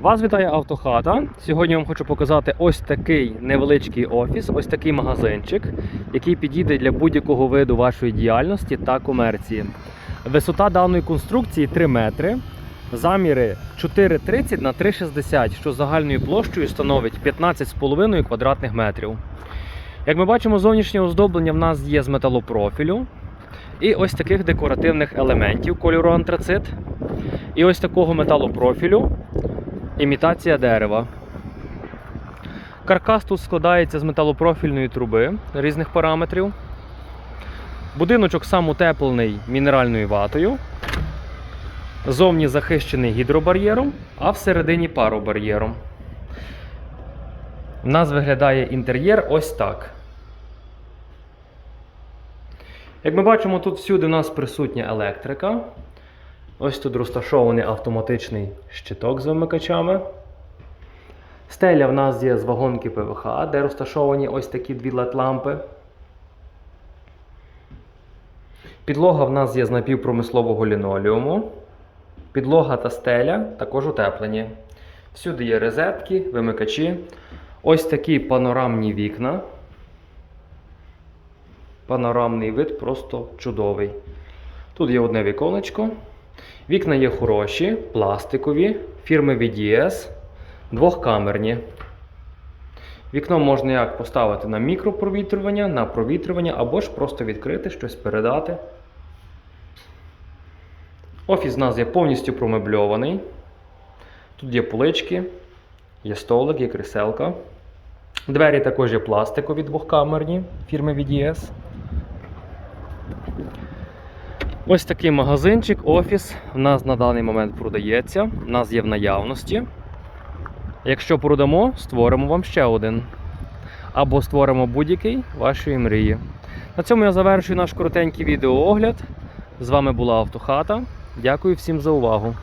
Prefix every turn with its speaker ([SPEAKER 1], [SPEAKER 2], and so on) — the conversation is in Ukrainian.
[SPEAKER 1] Вас вітає автохата. Сьогодні я вам хочу показати ось такий невеличкий офіс, ось такий магазинчик, який підійде для будь-якого виду вашої діяльності та комерції. Висота даної конструкції 3 метри. Заміри 4,30 на 3,60, що загальною площею становить 15,5 квадратних метрів. Як ми бачимо, зовнішнє оздоблення в нас є з металопрофілю і ось таких декоративних елементів кольору антрацит. І ось такого металопрофілю імітація дерева. Каркас тут складається з металопрофільної труби різних параметрів. Будиночок сам утеплений мінеральною ватою. Зовні захищений гідробар'єром, а всередині паробар'єром. У нас виглядає інтер'єр ось так. Як ми бачимо, тут всюди у нас присутня електрика. Ось тут розташований автоматичний щиток з вимикачами. Стеля в нас є з вагонки ПВХ, де розташовані ось такі дві LED-лампи. Підлога в нас є з напівпромислового лінолеуму. Підлога та стеля також утеплені. Всюди є розетки, вимикачі. Ось такі панорамні вікна. Панорамний вид просто чудовий. Тут є одне віконечко. Вікна є хороші, пластикові, фірми VDS, двохкамерні. Вікно можна як поставити на мікропровітрювання, на провітрювання або ж просто відкрити, щось передати. Офіс у нас є повністю промебльований. Тут є полички, є столик, є кріселка. Двері також є пластикові двохкамерні фірми VDS. Ось такий магазинчик, офіс в нас на даний момент продається, в нас є в наявності. Якщо продамо, створимо вам ще один. Або створимо будь-який вашої мрії. На цьому я завершую наш коротенький відеоогляд. З вами була Автохата. Дякую всім за увагу.